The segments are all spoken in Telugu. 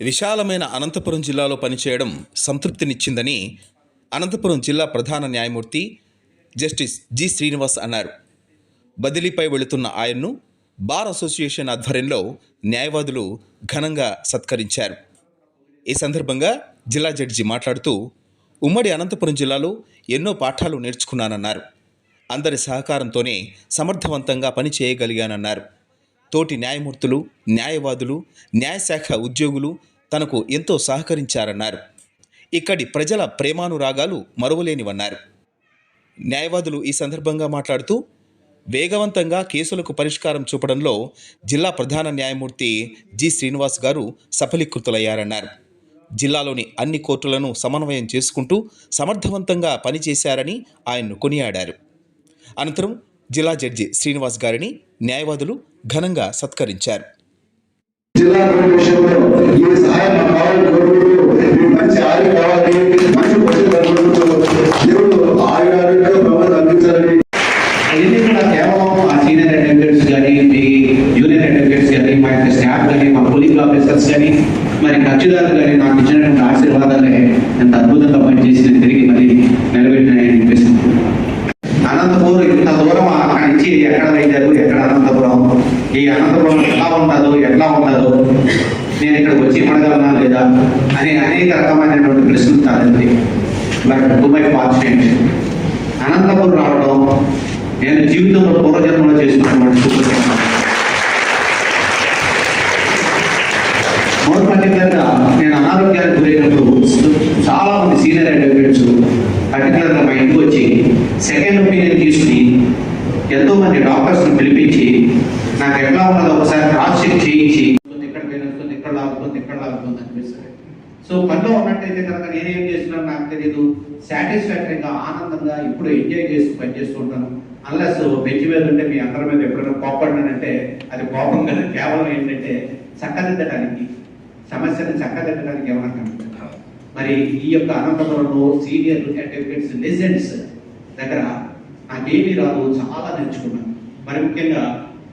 విశాలమైన అనంతపురం జిల్లాలో పనిచేయడం సంతృప్తినిచ్చిందని అనంతపురం జిల్లా ప్రధాన న్యాయమూర్తి జస్టిస్ జి శ్రీనివాస్ అన్నారు. బదిలీపై వెళుతున్న ఆయన్ను బార్ అసోసియేషన్ ఆధ్వర్యంలో న్యాయవాదులు ఘనంగా సత్కరించారు. ఈ సందర్భంగా జిల్లా జడ్జి మాట్లాడుతూ ఉమ్మడి అనంతపురం జిల్లాలో ఎన్నో పాఠాలు నేర్చుకున్నానన్నారు. అందరి సహకారంతోనే సమర్థవంతంగా పని చేయగలిగానన్నారు. తోటి న్యాయమూర్తులు న్యాయవాదులు న్యాయశాఖ ఉద్యోగులు తనకు ఎంతో సహకరించారన్నారు. ఇక్కడి ప్రజల ప్రేమానురాగాలు మరువలేనివన్నారు. న్యాయవాదులు ఈ సందర్భంగా మాట్లాడుతూ వేగవంతంగా కేసులకు పరిష్కారం చూపడంలో జిల్లా ప్రధాన న్యాయమూర్తి జి. శ్రీనివాస్ గారు సఫలీకృతులయ్యారన్నారు. జిల్లాలోని అన్ని కోర్టులను సమన్వయం చేసుకుంటూ సమర్థవంతంగా పనిచేశారని ఆయన్ను కొనియాడారు. అనంతరం జిల్లా జడ్జి శ్రీనివాస్ గారిని న్యాయవాదులు ఘనంగా సత్కరించారు. జిల్లా ఈ సహాయం మంచి ఆరోగ్యం కావాలి మంచి భవిష్యత్తు కోరుకుంటూ దేవుడు ఆయుర ఆరోగ్య భవనం అందించాలని ఇది కూడా కేవలం ఆ సీనియర్ అడ్వకేట్స్ కానీ మీ జూనియర్ అడ్వకేట్స్ కానీ మా యొక్క స్టాఫ్ కానీ మా పోలీస్ ఆఫీసర్స్ కానీ మరి కక్షిదారులు కానీ నాకు ఇచ్చినటువంటి ఆశీర్వాదాలే ఎంత అద్భుతంగా పనిచేసి తిరిగి మరి నిలబెట్టినాయని చెప్పేసి అనంతపురం ఇంత దూరం అక్కడి నుంచి ఎక్కడ వైద్యాలు ఎక్కడ అనంతపురం ఈ అనంతపురం ఎలా ఉండదు ఎట్లా ఉండదు నేను ఇక్కడికి వచ్చి పడగలనా లేదా అని అనేక రకమైనటువంటి ప్రశ్నలు తాగింది బట్ టు మై అనంతపురం రావడం నేను జీవితంలో పూర్వజన్మలో చేసుకున్నటువంటి శుభ్రత మోర్ పర్టికులర్గా నేను అనారోగ్యానికి గురైనప్పుడు చాలా మంది సీనియర్ అడ్వకేట్స్ పర్టికులర్గా మా ఇంటికి వచ్చి సెకండ్ ఒపీనియన్ తీసుకుని ఎంతో మంది డాక్టర్స్ని పిలిపించి నాకు ఎట్లా ఉన్నదో ఒకసారి క్రాస్ చెక్ చేయించి ఇక్కడ పోయినస్తుంది ఇక్కడ లాగుతుంది ఇక్కడ లాగుతుంది అనిపిస్తుంది సో పనిలో ఉన్నట్టయితే కనుక నేనేం చేస్తున్నాను నాకు తెలియదు సాటిస్ఫాక్టరీగా ఆనందంగా ఇప్పుడు ఎంజాయ్ చేస్తూ పని చేస్తుంటాను అన్లెస్ బెంచ్ మీద ఉంటే మీ అందరి మీద ఎప్పుడైనా కోపడ్డానంటే అది కోపం కదా. కేవలం ఏంటంటే చక్కదిద్దడానికి సమస్యను చక్కదిద్దడానికి ఏమైనా కనిపిస్తుంది? మరి ఈ యొక్క అనంతపురంలో సీనియర్ అడ్వకేట్స్ లెజెండ్స్ దగ్గర నాకేమీ రాదు. చాలా నేర్చుకున్నాను. మరి ముఖ్యంగా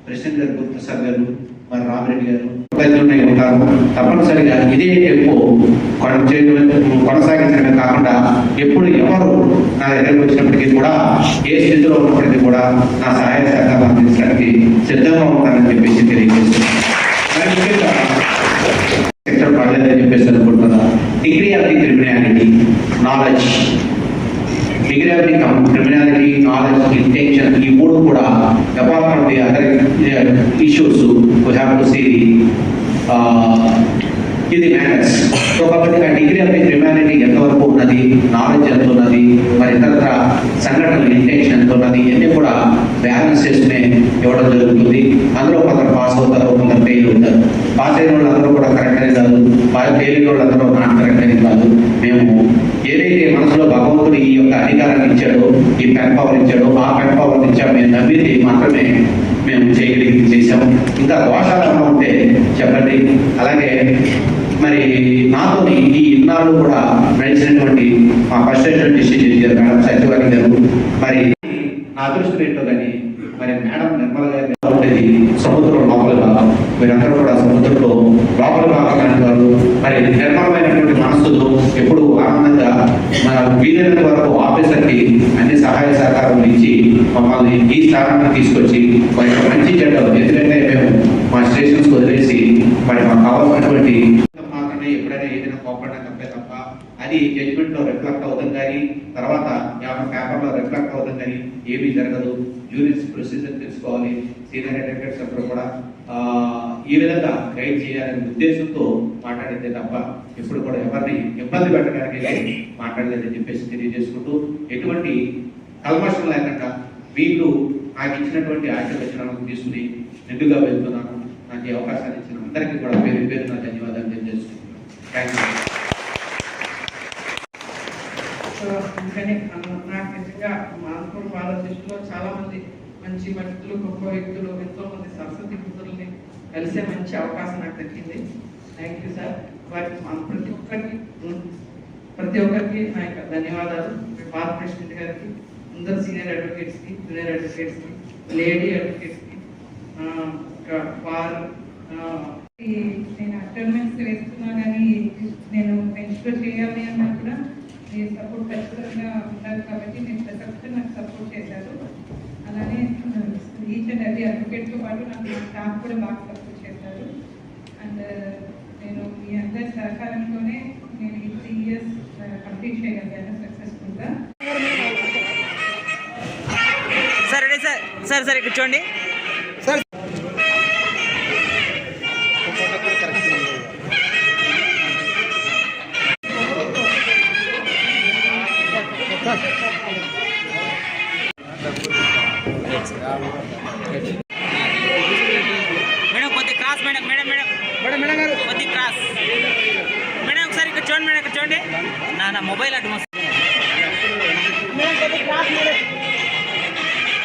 ప్రెసిడెంట్ గారు ప్రసాద్ గారు మరి రామిరెడ్డి గారు ఉన్నాయి ఉంటారు తప్పనిసరిగా ఇదే టెంపో కొన- కొనసాగించడమే కాకుండా ఎప్పుడు ఎవరు నా దగ్గరకు వచ్చినప్పటికీ కూడా ఏ స్థితిలో ఉన్నప్పటికీ కూడా నా సహాయ సహకారం అందించడానికి సిద్ధంగా ఉంటానని చెప్పేసి తెలియజేస్తున్నాను. సెక్టర్ పడలేదని చెప్పేసి అనుకుంటున్నా degree of the criminality knowledge degree criminality knowledge intention ఈ మూడు కూడా apart from the other issues we have to see the ఇది మ్యాటర్స్ సో కాబట్టి ఆ డిగ్రీ ఆఫ్ ది క్రిమినాలిటీ ఎంతవరకు ఉన్నది నాలెడ్జ్ ఎంత ఉన్నది మరి ఇతరత్ర సంఘటనలు ఇంటెన్షన్ ఎంత ఉన్నది ఇవన్నీ కూడా బ్యాలెన్స్ చేసుకునే ఇవ్వడం జరుగుతుంది. అందులో కొందరు పాస్ అవుతారు కొందరు ఫెయిల్ అవుతారు. పాస్ అయిన వాళ్ళందరూ కూడా కరెక్ట్ అని కాదు. ఫెయిల్ అయిన వాళ్ళందరూ నాట్ కరెక్ట్ అని కాదు. మేము ఏదైతే మనసులో అధికారాన్ని ఇచ్చాడో ఈ పెన్ పవర్ ఇచ్చాడో ఆ పెన్ పవర్ ఇచ్చాడు మేము నమ్మితే మాత్రమే మేము చేయగలిగి చేసాం ఇంకా దోషాలు ఏమైనా ఉంటే చెప్పండి. అలాగే మరి నాతోని ఈ ఇన్నాళ్ళు కూడా నడిచినటువంటి మా ఫస్ట్ డిసిషన్ చేశారు మేడం సత్యవారి గారు మరి నా అదృష్టం ఏంటో కానీ మరి మేడం నిర్మల గారి ఉండేది సముద్రం లోపల మీరందరూ కూడా సముద్రంలో లోపల భాగం అంటారు మరి నిర్మలమైనటువంటి మనస్సుతో ఎప్పుడు ఆనందంగా మన వీలైనంత వరకు ఆఫీసర్కి అన్ని సహాయ నుంచి మమ్మల్ని ఈ స్థానానికి తీసుకొచ్చి మరి మంచి చెడ్డ ఎందుకంటే మేము మా స్టేషన్స్ వదిలేసి మరి మాకు కావాల్సినటువంటి మాత్రమే ఎప్పుడైనా ఏదైనా కోపడడం తప్పే తప్ప అది జడ్జిమెంట్లో రిఫ్లెక్ట్ అవుతాం కానీ తర్వాత ఏమైనా పేపర్లో రిఫ్లెక్ట్ అవుతాం కానీ ఏమీ జరగదు. యూనిట్స్ ప్రొసీజర్ తెలుసుకోవాలి. సీనియర్ అడ్వకేట్స్ అందరూ కూడా ఈ విధంగా గైడ్ చేయాలనే ఉద్దేశంతో మాట్లాడితే తప్ప ఎప్పుడు కూడా ఎవరిని ఇబ్బంది పెట్టడానికి మాట్లాడలేదని చెప్పేసి తెలియజేసుకుంటూ ఎటువంటి కల్మషం లేకుండా వీళ్ళు నాకు ఇచ్చినటువంటి ఆశీర్వచనాలను తీసుకుని నిండుగా వెళ్తున్నాను నాకు ఈ అవకాశాన్ని ఇచ్చిన అందరికీ కూడా పేరు పేరు నా ధన్యవాదాలు తెలియజేసుకుంటున్నాను థ్యాంక్ యూ సో అందుకని నాకు నిజంగా మా వాళ్ళ దృష్టిలో చాలా మంది మంచి వ్యక్తులు గొప్ప వ్యక్తులు ఎంతో మంది సరస్వతి పుత్రుల్ని కలిసే మంచి అవకాశం నాకు దక్కింది. థ్యాంక్ యూ సార్ వారికి ప్రతి ఒక్కరికి ప్రతి ఒక్కరికి నా యొక్క ధన్యవాదాలు. మీ ప్రెసిడెంట్ గారికి అందరు సీనియర్ అడ్వకేట్స్కి జూనియర్ అడ్వకేట్స్కి లేడీ అడ్వకేట్స్కి బార్ నేను అటర్మెంట్స్ వేస్తున్నా కానీ నేను బెంచ్లో చేయాలి అన్నా కూడా నేను సపోర్ట్ ఖచ్చితంగా ఉండాలి కాబట్టి నేను ప్రతి ఒక్కరు నాకు సపోర్ట్ చేశారు. అలానే ఈచ్ అండ్ ఎవ్రీ అడ్వకేట్తో పాటు నాకు నా స్టాఫ్ కూడా బాగా సపోర్ట్ చేశారు. అండ్ uh, నేను మీ అందరి సహకారంతోనే నేను ఈ త్రీ ఇయర్స్ కంప్లీట్ చేయగలిగాను సక్సెస్ఫుల్గా సార్ సార్ చూడండి మేడం కొద్ది cross madam madam madam. Madam madam గారు. కొద్ది క్రాస్. మేడం ఒకసారి ఇక్కడ చూడండి మేడం ఇక్కడ చూడండి నా నా మొబైల్ అటు మస్తు మేడం కొద్ది cross madam madam.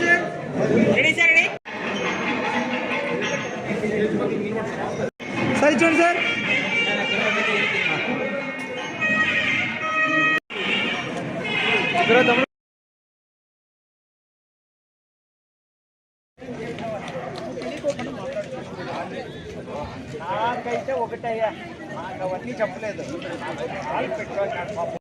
Sir ready sir. Sir నాకైతే ఒకటయ్యా నాకు అవన్నీ చెప్పలేదు.